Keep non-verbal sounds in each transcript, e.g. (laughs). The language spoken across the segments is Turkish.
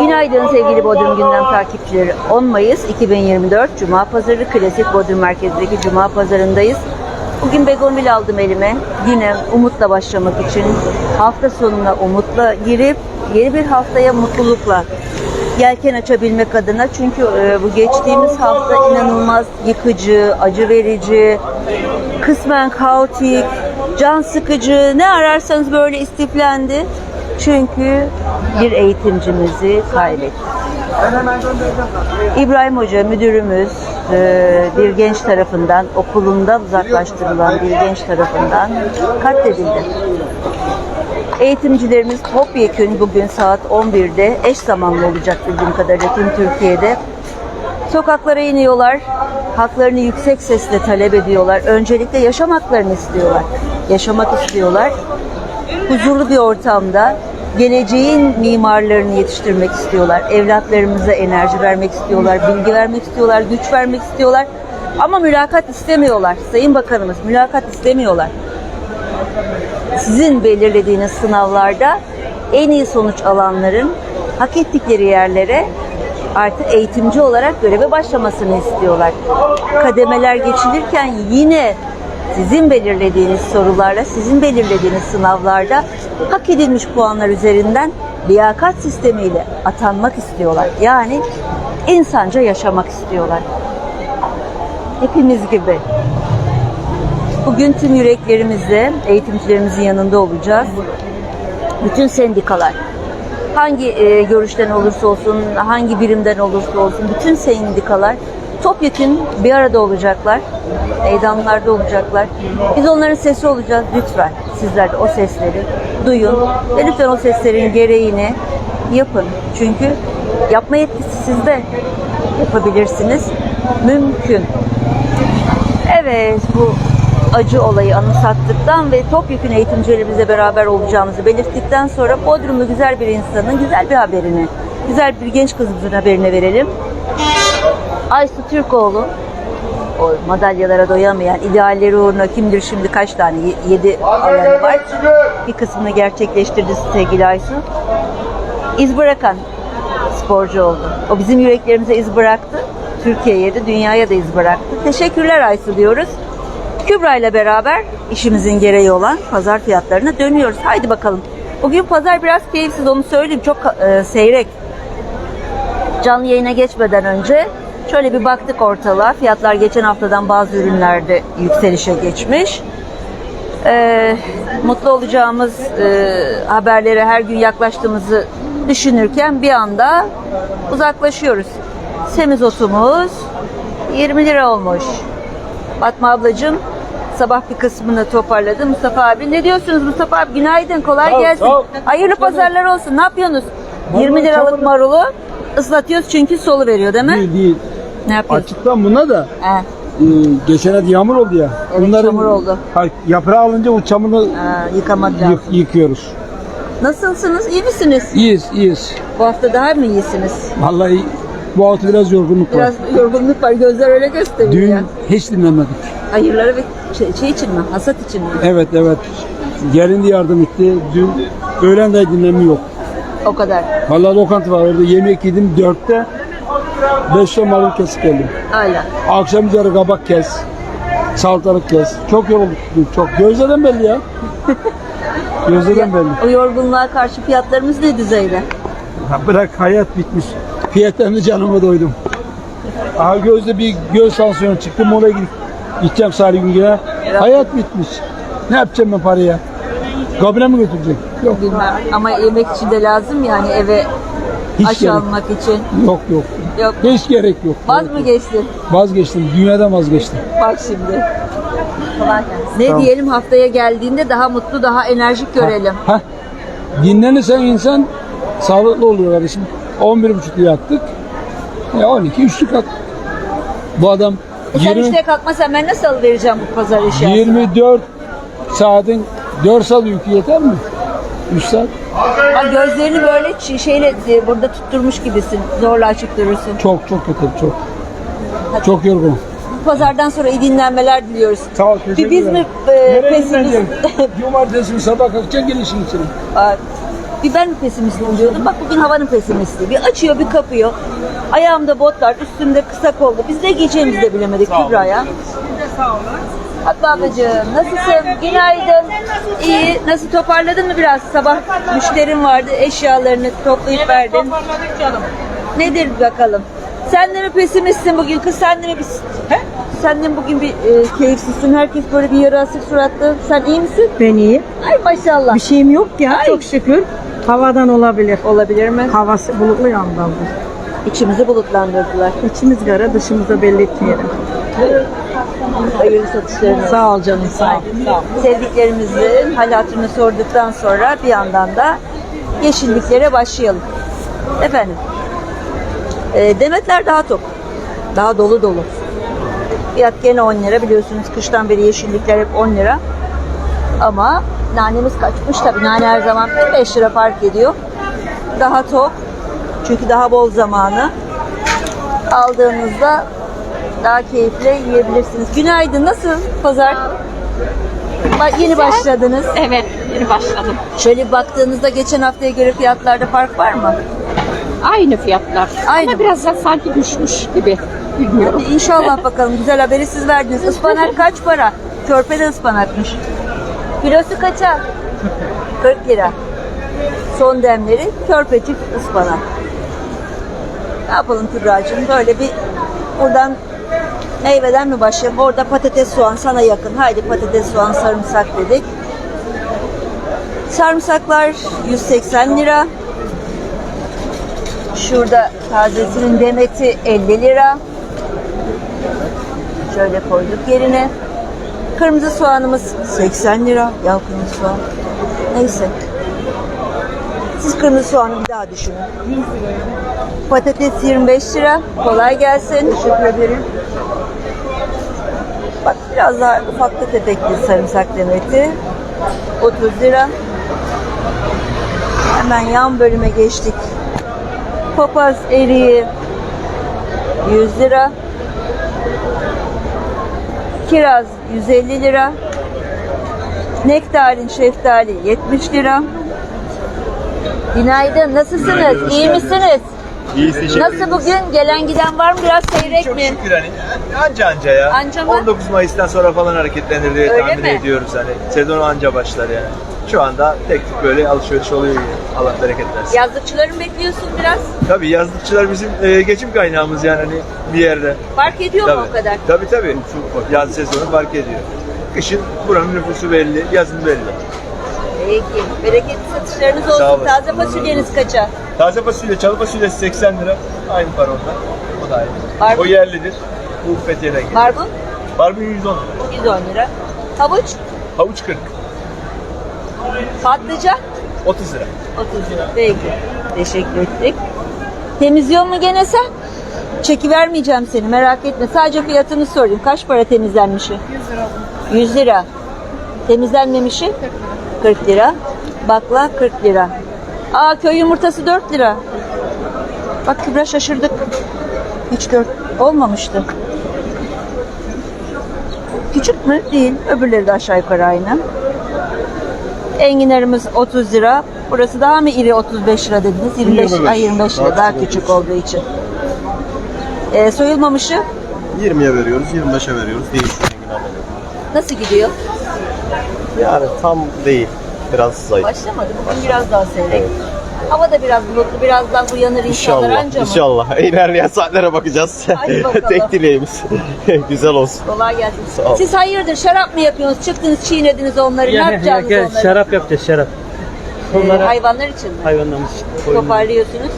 Günaydın sevgili Bodrum Gündem takipçileri. 10 Mayıs 2024 Cuma Pazarı Klasik Bodrum Merkezi'ndeki Cuma Pazarındayız. Bugün begonvil aldım elime. Yine umutla başlamak için hafta sonuna umutla girip yeni bir haftaya mutlulukla yelken açabilmek adına. Çünkü e, bu geçtiğimiz hafta inanılmaz yıkıcı, acı verici, kısmen kaotik, can sıkıcı ne ararsanız böyle istiflendi. Çünkü bir eğitimcimizi kaybettik. İbrahim Hoca müdürümüz e, bir genç tarafından okulundan uzaklaştırılan bir genç tarafından katledildi. Eğitimcilerimiz topyekün bugün saat 11'de eş zamanlı olacak bildiğim kadarıyla tüm Türkiye'de. Sokaklara iniyorlar, haklarını yüksek sesle talep ediyorlar. Öncelikle yaşam haklarını istiyorlar. Yaşamak istiyorlar. Huzurlu bir ortamda geleceğin mimarlarını yetiştirmek istiyorlar. Evlatlarımıza enerji vermek istiyorlar, bilgi vermek istiyorlar, güç vermek istiyorlar. Ama mülakat istemiyorlar. Sayın Bakanımız mülakat istemiyorlar sizin belirlediğiniz sınavlarda en iyi sonuç alanların hak ettikleri yerlere artık eğitimci olarak göreve başlamasını istiyorlar. Kademeler geçilirken yine sizin belirlediğiniz sorularla, sizin belirlediğiniz sınavlarda hak edilmiş puanlar üzerinden liyakat sistemiyle atanmak istiyorlar. Yani insanca yaşamak istiyorlar. Hepimiz gibi. Bugün tüm yüreklerimizle eğitimcilerimizin yanında olacağız. Bütün sendikalar, hangi e, görüşten olursa olsun, hangi birimden olursa olsun, bütün sendikalar topyekun bir arada olacaklar. Meydanlarda olacaklar. Biz onların sesi olacağız. Lütfen sizler de o sesleri duyun. Ve lütfen o seslerin gereğini yapın. Çünkü yapma yetkisi sizde. Yapabilirsiniz. Mümkün. Evet bu acı olayı anımsattıktan ve topyekun eğitimcilerimizle beraber olacağımızı belirttikten sonra Bodrumlu güzel bir insanın güzel bir haberini, güzel bir genç kızımızın haberini verelim. Aysu Türkoğlu o madalyalara doyamayan idealleri uğruna kimdir şimdi kaç tane? Ye- Yedi alanı var. Bir kısmını gerçekleştirdi sevgili Aysu. İz bırakan sporcu oldu. O bizim yüreklerimize iz bıraktı. Türkiye'ye de dünyaya da iz bıraktı. Teşekkürler Aysu diyoruz. Kübra ile beraber işimizin gereği olan pazar fiyatlarına dönüyoruz. Haydi bakalım. Bugün pazar biraz keyifsiz onu söyleyeyim. Çok e, seyrek. Canlı yayına geçmeden önce şöyle bir baktık ortalığa. Fiyatlar geçen haftadan bazı ürünlerde yükselişe geçmiş. Ee, mutlu olacağımız e, haberlere her gün yaklaştığımızı düşünürken bir anda uzaklaşıyoruz. Semizotumuz 20 lira olmuş. Fatma ablacığım sabah bir kısmını toparladı. Mustafa abi ne diyorsunuz Mustafa abi? Günaydın, kolay Sağ ol, gelsin. sağ ol. Hayırlı pazarlar olsun. Ne yapıyorsunuz? Marulu 20 liralık çamur- marulu ıslatıyoruz çünkü solu veriyor değil mi? Değil değil. Ne yapıyorsun? Açıktan buna da He. e, geçen hafta yağmur oldu ya. Evet, çamur oldu. Ha, yaprağı alınca o çamuru Ha, yıkamak lazım. yık- yıkıyoruz. Nasılsınız? İyi misiniz? İyiyiz, iyiyiz. Bu hafta daha mı iyisiniz? Vallahi bu hafta biraz yorgunluk var. Biraz yorgunluk var. Gözler öyle gösteriyor. Dün ya. hiç dinlemedik. Hayırları ve şey, şey için mi? Hasat için mi? Evet evet. Gelin de yardım etti. Dün öğlen de dinlemi yok. O kadar. Vallahi lokantı var orada yemek yedim dörtte. Beşte marul kesip geldim. Hala. Akşam üzeri kabak kes. Salatalık kes. Çok yorulduk. Çok. Gözlerden belli ya. (laughs) Gözlerden belli. O yorgunluğa karşı fiyatlarımız ne düzeyde? Ha, bırak hayat bitmiş. Fiyatlarını canıma doydum. Aha gözde bir göz tansiyonu çıktı. Mola gidip gideceğim Salih Güngör'e. Hayat bitmiş. Ne yapacağım ben paraya? Kabine mi götürecek? Yok. Bilmem. Ama yemek için de lazım yani eve Hiç aş gerek. almak için. Yok yok. Yok. Hiç gerek yok. Vaz mı geçtin? Vazgeçtim. Dünyadan vazgeçtim. Bak şimdi. Ne Tamam. diyelim haftaya geldiğinde daha mutlu, daha enerjik görelim. Ha. Dinlenirsen insan sağlıklı oluyor kardeşim. 11.30'da yattık. E 12 üçlük at. Bu adam E sen 20, işte kalkmasan ben nasıl vereceğim bu pazar eşyasını? 24 saatin 4 saat uyku yeter mi? 3 saat. Bak gözlerini böyle şeyle e, burada tutturmuş gibisin. Zorla açık durursun. Çok çok kötü çok. Çok yorgunum. Bu pazardan sonra iyi dinlenmeler diliyoruz. Sağ ol teşekkür Bir biz mi e, pesimist? Cumartesi sabah kalkacaksın gelin işin içine. Bak, (laughs) Bir ben mi pesimistim diyordum. Bak bugün havanın pesimisti. Bir açıyor bir kapıyor. Ayağımda botlar, üstümde kısa kollu. Biz ne giyeceğimizi de bilemedik Kübra'ya. Hatta ablacığım nasılsın? Günaydın. İyi. Nasıl toparladın mı biraz? Sabah müşterim vardı. Eşyalarını toplayıp verdin. Toparladık canım. Nedir bakalım? Sen de mi pesimistsin bugün? Kız sen de mi biz? He? Sen de mi bugün bir e, keyifsizsin? Herkes böyle bir yarı asık suratlı. Sen iyi misin? Ben iyi. Ay maşallah. Bir şeyim yok ya Ay. çok şükür. Havadan olabilir. Olabilir mi? Havası bulutlu yandan. İçimizi bulutlandırdılar. İçimiz kara dışımıza belli etmeyelim. Hayırlı satışlarınız. Sağ ol canım sağ ol. Sağ ol. Sevdiklerimizin hal hatırını sorduktan sonra bir yandan da yeşilliklere başlayalım. Efendim. e, demetler daha tok. Daha dolu dolu. Fiyat gene 10 lira biliyorsunuz kıştan beri yeşillikler hep 10 lira. Ama nanemiz kaçmış tabii. Nane her zaman 5 lira fark ediyor. Daha tok. Çünkü daha bol zamanı. Aldığınızda daha keyifle yiyebilirsiniz. Günaydın. Nasıl pazar? Bak yeni başladınız. Evet, yeni başladım. Şöyle baktığınızda geçen haftaya göre fiyatlarda fark var mı? Aynı fiyatlar. Aynı. Ama biraz da sanki düşmüş gibi. Bilmiyorum. İnşallah bakalım. Güzel haberi siz verdiniz. Ispanak (laughs) kaç para? Körpe de ıspanakmış. Kilosu kaça? 40 lira. Son demleri körpecik ıspanak. Ne yapalım Kübra'cığım? Böyle bir buradan meyveden mi başlayalım? Orada patates soğan sana yakın. Haydi patates soğan sarımsak dedik. Sarımsaklar 180 lira. Şurada tazesinin demeti 50 lira. Şöyle koyduk yerine. Kırmızı soğanımız 80 lira. Ya kırmızı soğan. Neyse. Siz kırmızı soğanı bir daha düşünün. Patates 25 lira. Kolay gelsin. Teşekkür ederim. Biraz daha ufaklı tefekli sarımsak demeti. 30 lira. Hemen yan bölüme geçtik. Papaz eriği 100 lira. Kiraz 150 lira. Nektarin şeftali 70 lira. Günaydın. Nasılsınız? İyi misiniz? İyi teşekkür Nasıl bugün? Gelen giden var mı? Biraz seyrek Çok mi? şükür hani anca anca ya. Anca mı? 19 Mayıs'tan sonra falan hareketlenir diye Öyle tahmin mi? ediyoruz hani. Sezon anca başlar yani. Şu anda tek tük böyle alışveriş oluyor yani. Allah bereket versin. Yazlıkçıları mı bekliyorsun biraz? Tabii yazlıkçılar bizim e, geçim kaynağımız yani hani bir yerde. Fark ediyor mu o kadar? Tabii tabii. Yaz sezonu fark ediyor. Kışın buranın nüfusu belli, yazın belli. Peki. Bereketli satışlarınız Sağ olsun. olasın. Taze fasulyeniz kaça? Taze fasulye, çalı fasulyesi 80 lira. Aynı para onda. O da aynı. Barbun? O yerlidir. Bu Fethiye'den geliyor. Barbun Barbun 110 lira. 110 lira. Havuç, Havuç 40. patlıcan 30 lira. 30 lira. Peki. Teşekkür ettik. Temizliyor mu gene sen? Çeki vermeyeceğim seni merak etme. Sadece fiyatını sorayım. Kaç para temizlenmişi? 100 lira. 100 lira. Temizlenmemişi? 40 lira. Bakla 40 lira. Aa köy yumurtası 4 lira. Bak Kübra şaşırdık. Hiç 4 olmamıştı. Küçük mü? Değil. Öbürleri de aşağı yukarı aynı. Enginarımız 30 lira. Burası daha mı iri 35 lira dediniz? 25, 25, ay 25 lira daha küçük olduğu için. Ee, soyulmamışı 20'ye veriyoruz, 25'e veriyoruz. Değişiyor nasıl gidiyor? Yani tam değil. Biraz zayıf. Başlamadı. Bugün biraz daha seyrek. Hava da biraz bulutlu. Birazdan uyanır insanlar İnşallah, anca mı? inşallah. (laughs) İlerleyen saatlere bakacağız. Hadi bakalım. (laughs) Tek dileğimiz. (laughs) Güzel olsun. Kolay gelsin. Sağ ol. Siz hayırdır şarap mı yapıyorsunuz? Çıktınız çiğnediniz onları. ne yapacaksınız onları? şarap yapacağız şarap. Ee, Onlara hayvanlar için mi? hayvanlarımız için koyun. Toparlıyorsunuz.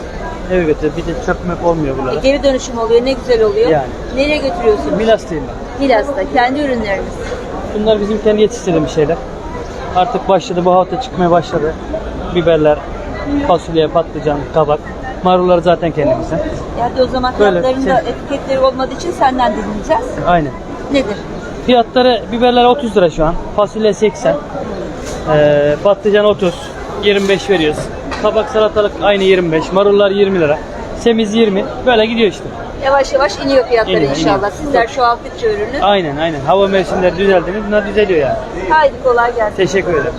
Eve götür. Bir de çökmek olmuyor E, bunlara. geri dönüşüm oluyor. Ne güzel oluyor. Yani. Nereye götürüyorsunuz? Milas'tayım ben. Milas'ta. Kendi ürünleriniz. Bunlar bizim kendi yetiştirdiğimiz şeyler. Artık başladı bu hafta çıkmaya başladı. Biberler, fasulye, patlıcan, kabak. Marullar zaten kendimizden. Ya hadi o zaman Böyle, fiyatlarında şey- etiketleri olmadığı için senden dinleyeceğiz. Aynen. Nedir? Fiyatları biberler 30 lira şu an. Fasulye 80. Ee, patlıcan 30. 25 veriyoruz. Kabak salatalık aynı 25. Marullar 20 lira. Semiz 20. Böyle gidiyor işte. Yavaş yavaş iniyor fiyatları İniyor, inşallah. iniyor. Sizler çoğalttıkça ürünü. Aynen aynen. Hava mevsimleri düzeldi mi bunlar düzeliyor yani. Haydi kolay gelsin. Teşekkür ederim.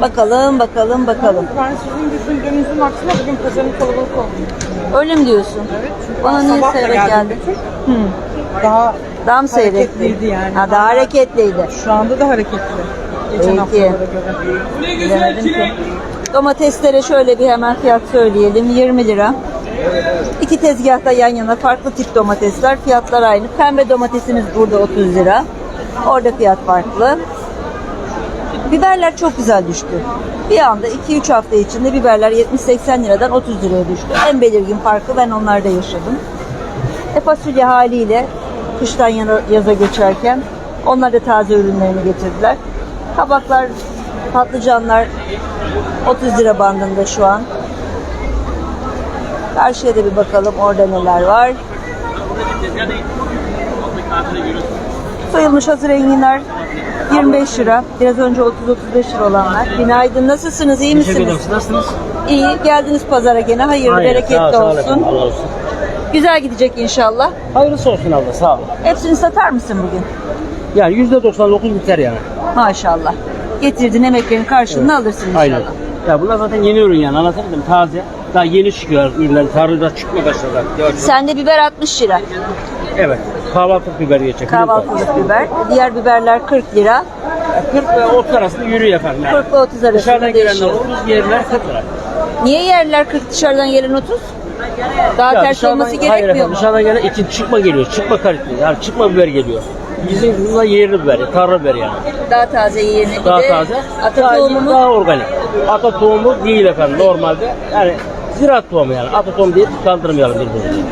Bakalım, bakalım, bakalım. Ben sizin düşündüğünüzün aksine bugün pazarın kalabalık olduğunu Öyle mi diyorsun? Bana niye Sabah da seyrek geldim geldi? bütün. Daha seyrekli? Hareketliydi yani. Ha, daha hareketliydi. şu anda da hareketli. Geçen Peki. haftalara göre. Domateslere şöyle bir hemen fiyat söyleyelim. 20 lira. İki tezgahta yan yana farklı tip domatesler. Fiyatlar aynı. Pembe domatesimiz burada 30 lira. Orada fiyat farklı. Biberler çok güzel düştü. Bir anda 2-3 hafta içinde biberler 70-80 liradan 30 liraya düştü. En belirgin farkı ben onlarda yaşadım. E fasulye haliyle kıştan yana, yaza geçerken onlar da taze ürünlerini getirdiler. Kabaklar, patlıcanlar 30 lira bandında şu an. Karşıya da bir bakalım orada neler var. Soyulmuş hazır enginar 25 lira. Biraz önce 30-35 lira olanlar. Günaydın. Nasılsınız? iyi misiniz? Nasılsınız? İyi. Geldiniz pazara gene. Hayırlı, bereketli olsun. Allah olsun. Güzel gidecek inşallah. Hayırlısı olsun abla sağ olun. Hepsini satar mısın bugün? Yani %99 biter yani. Maşallah. Getirdiğin emeklerin karşılığını alırsın inşallah. Aynen. Ya bunlar zaten yeni ürün yani anlatamadım taze. Daha yeni çıkıyor ürünler. Tarlada çıkma başladı. Yavaş- Sende biber 60 lira. Evet. Kahvaltılık biber geçecek. Kahvaltılık biber. Diğer biberler 40 lira. 40 ve 30 arasında yürüyor efendim. Yani. 40 ile 30 arasında Dışarıdan gelenler değişiyor. 30 yerler 40 lira. Niye yerler 40 dışarıdan gelen 30? Daha Ya ters olması hayır gerekmiyor efendim, mu? Dışarıdan gelen için çıkma geliyor. Çıkma kaliteli. Yani çıkma biber geliyor. Bizim bunlar yerli biber. Tarla biber yani. Daha taze bir Daha taze. ata tohumu mu? daha organik. Ata tohumu değil efendim normalde. Yani ziraat tohumu yani. Ata tohumu diye kandırmayalım birbirimizi.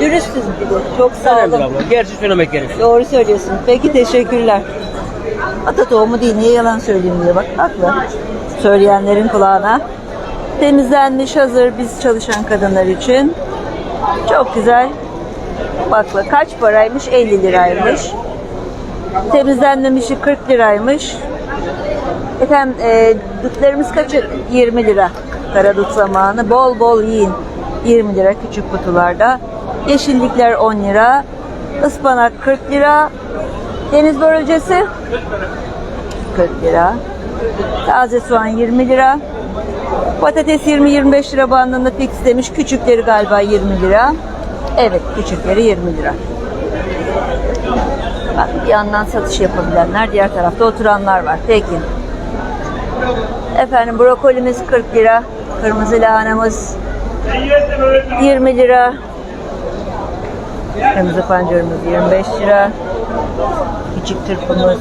Dürüstüz bir de. Çok sağ Önemli olun. abla. Gerçi söylemek gerekiyor. Doğru söylüyorsun. Peki teşekkürler. Ata tohumu değil niye yalan söyleyeyim diye bak haklı. Söyleyenlerin kulağına. Temizlenmiş hazır biz çalışan kadınlar için. Çok güzel. Bakla kaç paraymış? 50 liraymış. Temizlenmemişi 40 liraymış. Efendim e, dutlarımız kaçı? 20 lira. Karadut zamanı. Bol bol yiyin. 20 lira küçük kutularda. Yeşillikler 10 lira. Ispanak 40 lira. Deniz börülcesi 40 lira. Taze soğan 20 lira. Patates 20-25 lira bandında fix demiş. Küçükleri galiba 20 lira. Evet küçükleri 20 lira. Bak bir yandan satış yapabilenler, diğer tarafta oturanlar var. Peki. Efendim brokolimiz 40 lira. Kırmızı lahanamız 20 lira. Kırmızı pancarımız 25 lira. Küçük tırpımız.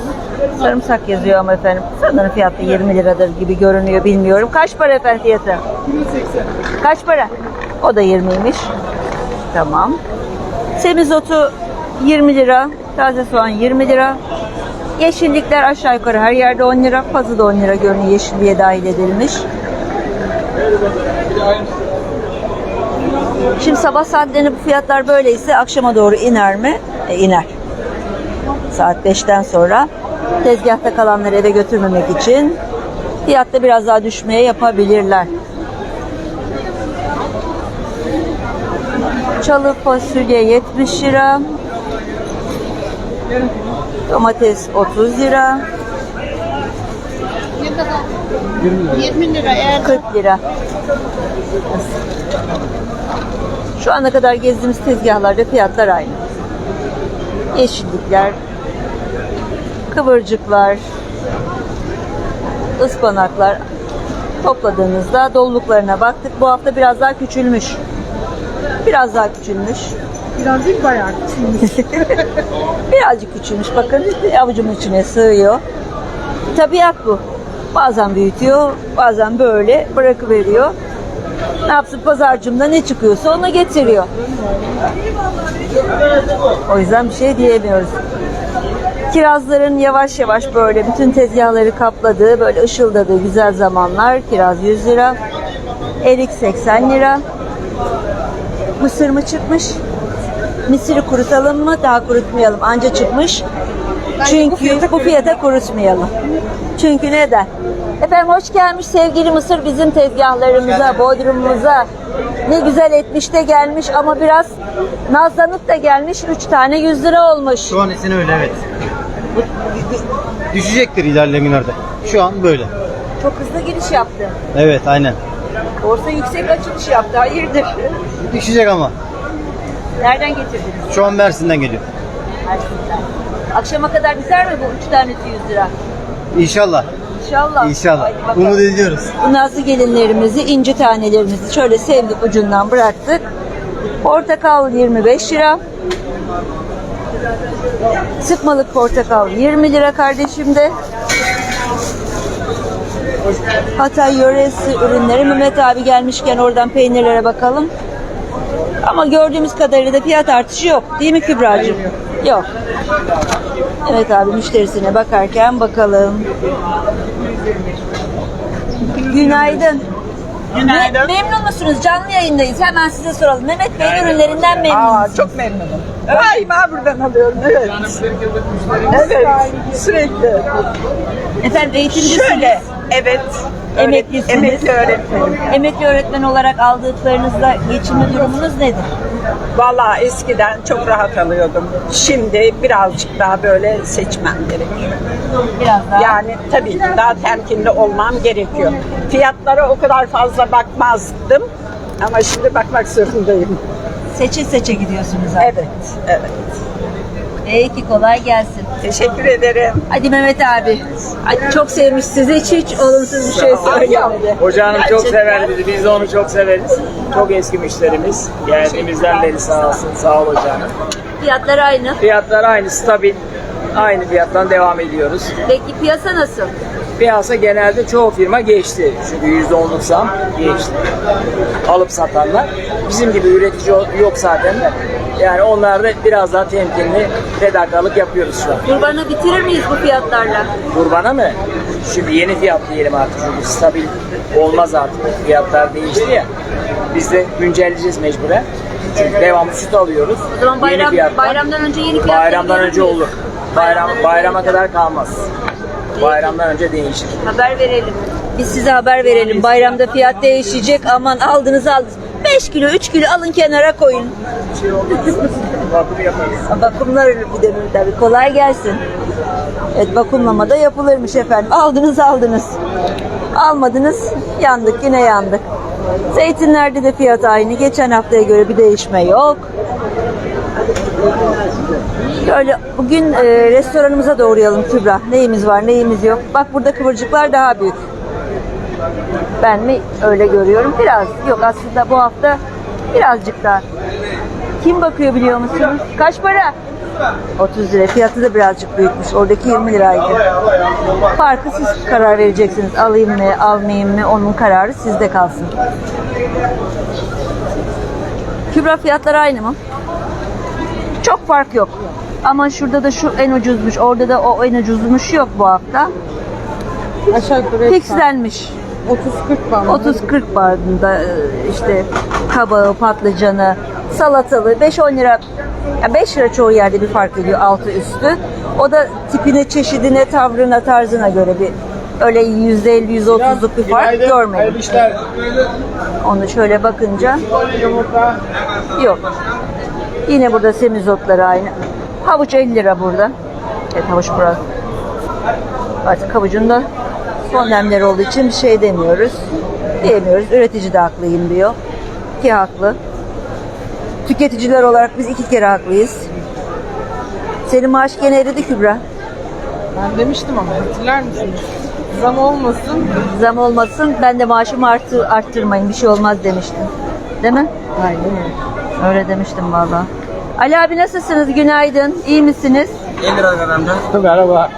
Sarımsak yazıyor ama efendim. Sanırım fiyatı 20 liradır gibi görünüyor bilmiyorum. Kaç para efendim fiyatı? Kaç para? O da 20'ymiş. Tamam. Semizotu 20 lira. Taze soğan 20 lira. Yeşillikler aşağı yukarı her yerde 10 lira. Pazı da 10 lira görünüyor. Yeşilliğe dahil edilmiş. Şimdi sabah saatlerinde bu fiyatlar böyleyse akşama doğru iner mi? E, iner. Saat 5'ten sonra tezgahta kalanları eve götürmemek için fiyatta biraz daha düşmeye yapabilirler. Çalı fasulye 70 lira. Domates 30 lira. 20 lira eğer 40 lira. Şu ana kadar gezdiğimiz tezgahlarda fiyatlar aynı. Yeşillikler, kıvırcıklar, ıspanaklar topladığımızda doluluklarına baktık. Bu hafta biraz daha küçülmüş. Biraz daha küçülmüş. Biraz değil bayağı küçülmüş. (laughs) Birazcık küçülmüş. Bakın avucumun içine sığıyor. Tabiat bu. Bazen büyütüyor, bazen böyle bırakıveriyor. Ne yapsın pazarcımda ne çıkıyorsa onu getiriyor. O yüzden bir şey diyemiyoruz. Kirazların yavaş yavaş böyle bütün tezgahları kapladığı, böyle ışıldadığı güzel zamanlar. Kiraz 100 lira. Erik 80 lira. Mısır mı çıkmış? Mısırı kurutalım mı? Daha kurutmayalım. Anca çıkmış. Çünkü bu fiyata kurutmayalım. Çünkü neden? Efendim hoş gelmiş sevgili Mısır bizim tezgahlarımıza, bodrumumuza. Ne güzel etmiş de gelmiş ama biraz nazlanıp da gelmiş. Üç tane 100 lira olmuş. Şu an için öyle evet. Bu düşecektir ilerleyen günlerde. Şu an böyle. çok hızlı giriş yaptı. Evet aynen. Borsa yüksek açılış yaptı. Hayırdır? Düşecek ama. Nereden getirdiniz? Şu an Mersin'den geliyor. Mersin'den. Akşama kadar biter mi bu üç tanesi 100 lira? İnşallah. İnşallah. İnşallah. Haydi bakalım. Umut ediyoruz. Bu nazlı gelinlerimizi, inci tanelerimizi şöyle sevdik ucundan bıraktık. Portakal 25 lira. Sıkmalık portakal 20 lira kardeşim de. Hatay yöresi ürünleri Mehmet abi gelmişken oradan peynirlere bakalım. Ama gördüğümüz kadarıyla da fiyat artışı yok. Değil mi Kübra'cığım? Yok. Evet abi müşterisine bakarken bakalım. Günaydın. Günaydın. Me- memnun musunuz? Canlı yayındayız. Hemen size soralım. Mehmet Bey'in ürünlerinden memnun Aa, musunuz? çok memnunum. Daima buradan alıyorum, evet. Evet, sürekli. Efendim eğitimcisiniz. Şöyle, evet. Emeklisiniz. Emekli öğretmenim. Emekli öğretmen olarak aldıklarınızla geçinme durumunuz nedir? Vallahi eskiden çok rahat alıyordum. Şimdi birazcık daha böyle seçmem gerekiyor. Biraz daha. Yani tabii daha temkinli olmam gerekiyor. Fiyatlara o kadar fazla bakmazdım. Ama şimdi bakmak zorundayım. Seçe seçe gidiyorsunuz abi. Evet, evet. Peki kolay gelsin. Teşekkür ederim. Hadi Mehmet abi. Hadi çok sevmiş sizi. Hiç hiç olumsuz bir şey söylemedi. Hoca hanım çok Gerçekten. sever bizi. Biz de onu çok severiz. Çok eski müşterimiz. Geldiğimizden beri sağ olsun. Sağ ol hoca hanım. Fiyatlar aynı. Fiyatlar aynı, stabil. Aynı fiyattan devam ediyoruz. Peki piyasa nasıl? Piyasa genelde çoğu firma geçti. Çünkü %10'luk zam geçti. Alıp satanlar. Bizim gibi üretici yok zaten de. Yani onlar da biraz daha temkinli fedakarlık yapıyoruz şu an. Kurbanı bitirir miyiz bu fiyatlarla? Kurbana mı? Şimdi yeni fiyat diyelim artık çünkü stabil olmaz artık. Fiyatlar değişti ya. Biz de güncelleyeceğiz mecburen. Çünkü devamlı süt alıyoruz. O zaman bayram, yeni fiyatlar. bayramdan önce yeni fiyatları Bayramdan önce olur. Bayram, bayrama kadar kalmaz. Bayramdan önce değişir. Haber verelim. Biz size haber verelim. Bayramda fiyat değişecek. Aman aldınız aldınız. 5 kilo 3 kilo alın kenara koyun. (laughs) Bakımı yaparız. Bakımlar bir de tabii. Kolay gelsin. Evet bakımlama da yapılırmış efendim. Aldınız aldınız. Almadınız yandık yine yandık. Zeytinlerde de fiyat aynı. Geçen haftaya göre bir değişme yok. Şöyle bugün e, restoranımıza da uğrayalım Kübra. Neyimiz var neyimiz yok. Bak burada kıvırcıklar daha büyük. Ben mi öyle görüyorum? Biraz. Yok aslında bu hafta birazcık daha. Kim bakıyor biliyor musunuz? Kaç para? 30 lira. Fiyatı da birazcık büyükmüş. Oradaki 20 liraydı. Farkı siz karar vereceksiniz. Alayım mı, almayayım mı? Onun kararı sizde kalsın. Kübra fiyatlar aynı mı? Çok fark yok. Ama şurada da şu en ucuzmuş. Orada da o en ucuzmuş yok bu hafta. Aşağı yukarı Fixlenmiş. 30-40 bandında. 30-40 bandında işte kabağı, patlıcanı, salatalığı 5-10 lira ya 5 lira çoğu yerde bir fark ediyor altı üstü. O da tipine, çeşidine, tavrına, tarzına göre bir öyle %50-%30'luk bir fark görmedim. Onu şöyle bakınca yok. Yine burada semizotları aynı. Havuç 50 lira burada. Evet havuç burası. Artık havucun da son demleri olduğu için bir şey demiyoruz. Diyemiyoruz. Üretici de haklıyım diyor. Ki haklı. Tüketiciler olarak biz iki kere haklıyız. Senin maaş gene eridi Kübra. Ben demiştim ama hatırlar mısınız? Zam olmasın. Zam olmasın ben de maaşımı artı, arttırmayın bir şey olmaz demiştim. Değil mi? Aynen öyle. Öyle demiştim valla. Ali abi nasılsınız? Günaydın. İyi misiniz? 50 lira kadar da. Merhaba.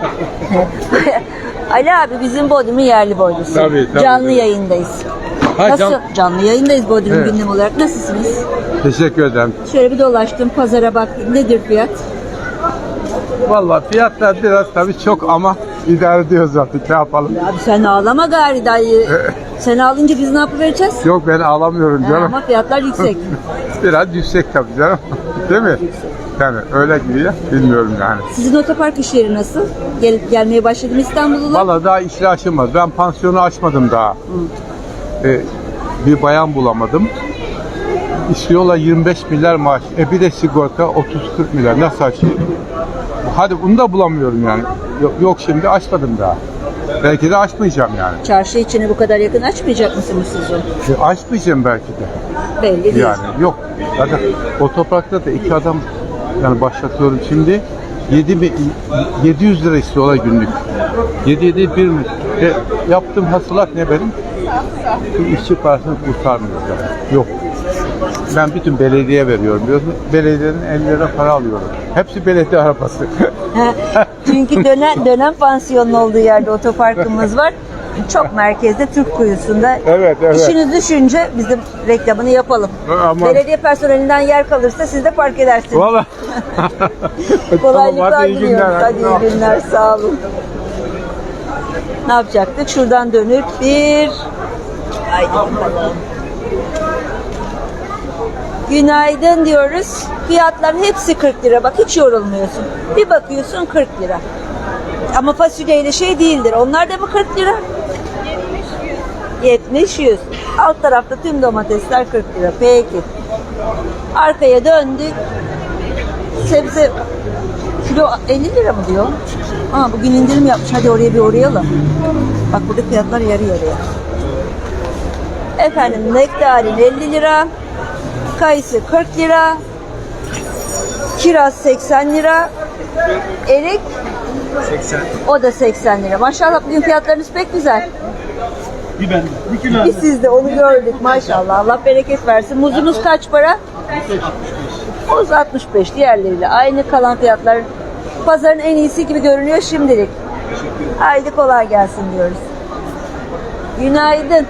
(laughs) Ali abi bizim Bodrum'un yerli boylusu. Tabii, tabii, Canlı tabii. yayındayız. Ha, Nasıl? can- Canlı yayındayız Bodrum Evet. gündem olarak. Nasılsınız? Teşekkür ederim. Şöyle bir dolaştım, pazara baktım. Nedir fiyat? Vallahi fiyatlar biraz tabii çok ama idare ediyoruz artık ne yapalım. Abi sen ağlama gari dayı. (laughs) sen ağlayınca biz ne yapıvereceğiz? Yok ben ağlamıyorum Ha, canım. ama fiyatlar yüksek. (laughs) Biraz yüksek tabii canım. (laughs) Değil mi? Yani öyle gibi ya. Bilmiyorum yani. Sizin otopark işleri nasıl? Gel, gelmeye başladım İstanbul'da. Vallahi daha işler açılmadı. Ben pansiyonu açmadım daha. Ee, bir bayan bulamadım. İstiyorlar 25 milyar maaş. E bir de sigorta 30-40 milyar. Nasıl açayım? Hadi bunu da bulamıyorum yani. Yok, yok şimdi açmadım daha. Belki de açmayacağım yani. Çarşı içini bu kadar yakın açmayacak mısınız siz o? E, Açmayacağım belki de. Belli değil. Yani yok. Zaten o toprakta da iki adam yani başlatıyorum şimdi 7 mi 700 lira istiyorlar günlük. 7 7 bir mi? E, yaptığım hasılat ne benim? Bir işçi parasını kurtarmıyor. yani. Yok. Ben bütün belediye veriyorum biliyorsun. Belediyenin 50 lira para alıyorum. Hepsi belediye arabası. Çünkü dönem, dönem pansiyonun olduğu yerde otoparkımız var. Çok merkezde Türk kuyusunda. Evet, evet. İşiniz düşünce bizim reklamını yapalım. Aman. Belediye personelinden yer kalırsa siz de park edersiniz. Valla. (laughs) Kolaylıklar Tamam, hadi günler. Hadi iyi günler. Sağ olun. Ne yapacaktık? Şuradan dönüp bir... Haydi bakalım. Günaydın diyoruz. Fiyatların hepsi 40 lira. Bak hiç yorulmuyorsun. Bir bakıyorsun 40 lira. Ama fasulyeyle şey değildir. Onlar da mı 40 lira? 70 100. Alt tarafta tüm domatesler 40 lira. Peki. Arkaya döndük. Sebze kilo 50 lira mı diyor? Aa bugün indirim yapmış. Hadi oraya bir uğrayalım. Bak burada fiyatlar yarı yarıya. Efendim nektarin 50 lira. Kayısı 40 lira. Kiraz 80 lira. Erik 80. o da 80 lira. Maşallah bugün fiyatlarınız pek güzel. Bir bende. Bir kilo. Biz siz de onu gördük maşallah. Allah bereket versin. Muzunuz kaç para? Muz 65 diğerleriyle. Aynı kalan fiyatlar. Pazarın en iyisi gibi görünüyor şimdilik. Haydi kolay gelsin diyoruz. Günaydın.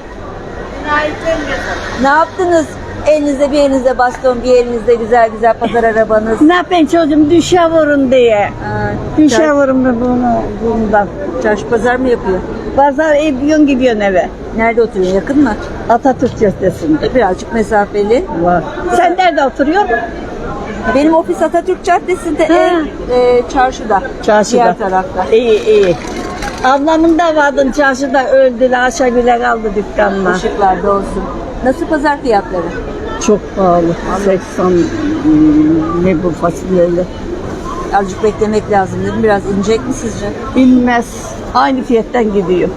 Ne yaptınız? Elinizde bir elinizde baston, bir elinizde güzel güzel pazar (laughs) arabanız. Ne yapayım çocuğum düşe vurun diye. Ha, Düşe çar- vurun bunu bundan. çarşı pazar mı yapıyor? Pazar ediyorsun gidiyorsun eve. Nerede oturuyor? Yakın mı? Atatürk Caddesi'nde Birazcık mesafeli. var. Sen nerede oturuyorsun? Benim ofis Atatürk Caddesi'nde Ha. ev e, çarşıda. Çarşıda. Diğer tarafta. İyi iyi. Ablamın da vardı çarşıda öldü. Aşağı bile kaldı dükkanına. Işıklarda olsun. Nasıl pazar fiyatları? Çok pahalı. 80 hmm, ne bu fasulyeyle. Azıcık beklemek lazım dedim. Biraz inecek mi sizce? Bilmez. Aynı fiyattan gidiyor.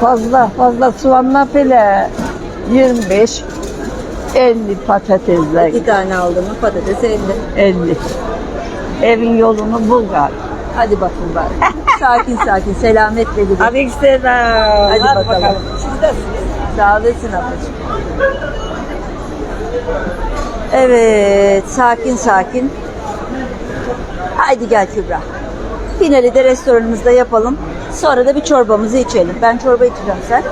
Fazla fazla soğanlar bile 25 50 patatesler İki tane aldım mı patates 50. 50. Evin yolunu bul galiba. Hadi bakın bari. sakin sakin selametle gidin. Aleykümselam. Hadi bakalım. Sağ olasın ablacığım. Evet, sakin sakin. Haydi gel Kübra. Finali de restoranımızda yapalım. Sonra da bir çorbamızı içelim. Ben çorba içeceğim sen.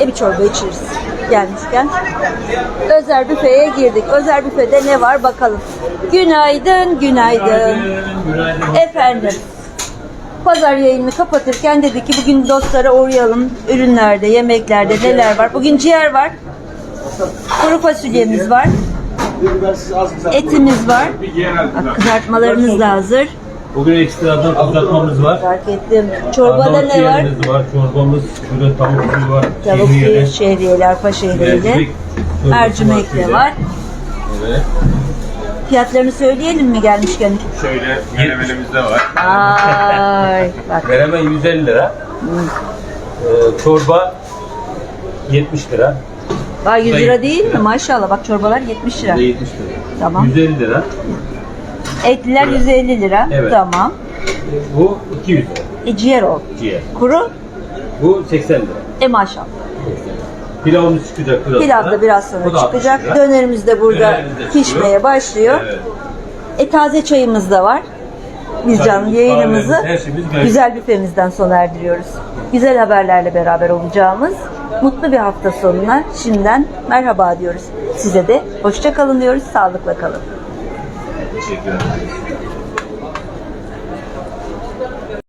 E bir çorba içeriz gelmişken. Özel büfeye girdik. Özel büfede ne var bakalım. Günaydın, günaydın. Efendim. Pazar yayını kapatırken dedik ki bugün dostlara uğrayalım. Ürünlerde, yemeklerde neler var? Bugün ciğer var. Kuru fasulyemiz var. Etimiz var. Bak, Kızartmalarımız da hazır. Bugün ekstradan kızartmamız var. Fark ettim. Çorbada Adana ne var? ciğerimiz var. Çorbamız, şurada tavuk suyu var. Tavuk şehriyeli, değil, şehriyeler, arpa şehriyeli. mercimek, çorbası Mercimek de şöyle. var. Evet. Fiyatlarını söyleyelim mi gelmişken? Şöyle menemenimiz de var. Ay (laughs) bak. Menemen 150 lira. Ee, çorba 70 lira. Var 100 Dayı. lira değil mi? Maşallah bak çorbalar 70 lira. Bu da 70 lira. Tamam. 150 lira. Etliler 150 lira. Evet. Tamam. Bu 200 lira. E ciğer o. Ciğer. Kuru. Bu 80 lira. E maşallah. Pilavımız çıkacak biraz Pilav sonra. da biraz Bu sonra da 60 çıkacak. lira. Dönerimiz de burada Dönerimiz de çıkıyor. pişmeye başlıyor. Evet. E taze çayımız da var. Biz canlı Çayımız, yayınımızı kahvemiz, her şeyimiz mevcut. güzel büfemizden sona erdiriyoruz. Güzel haberlerle beraber olacağımız mutlu bir hafta sonuna şimdiden merhaba diyoruz. Size de hoşça kalın diyoruz. Sağlıkla kalın. Teşekkür ederim.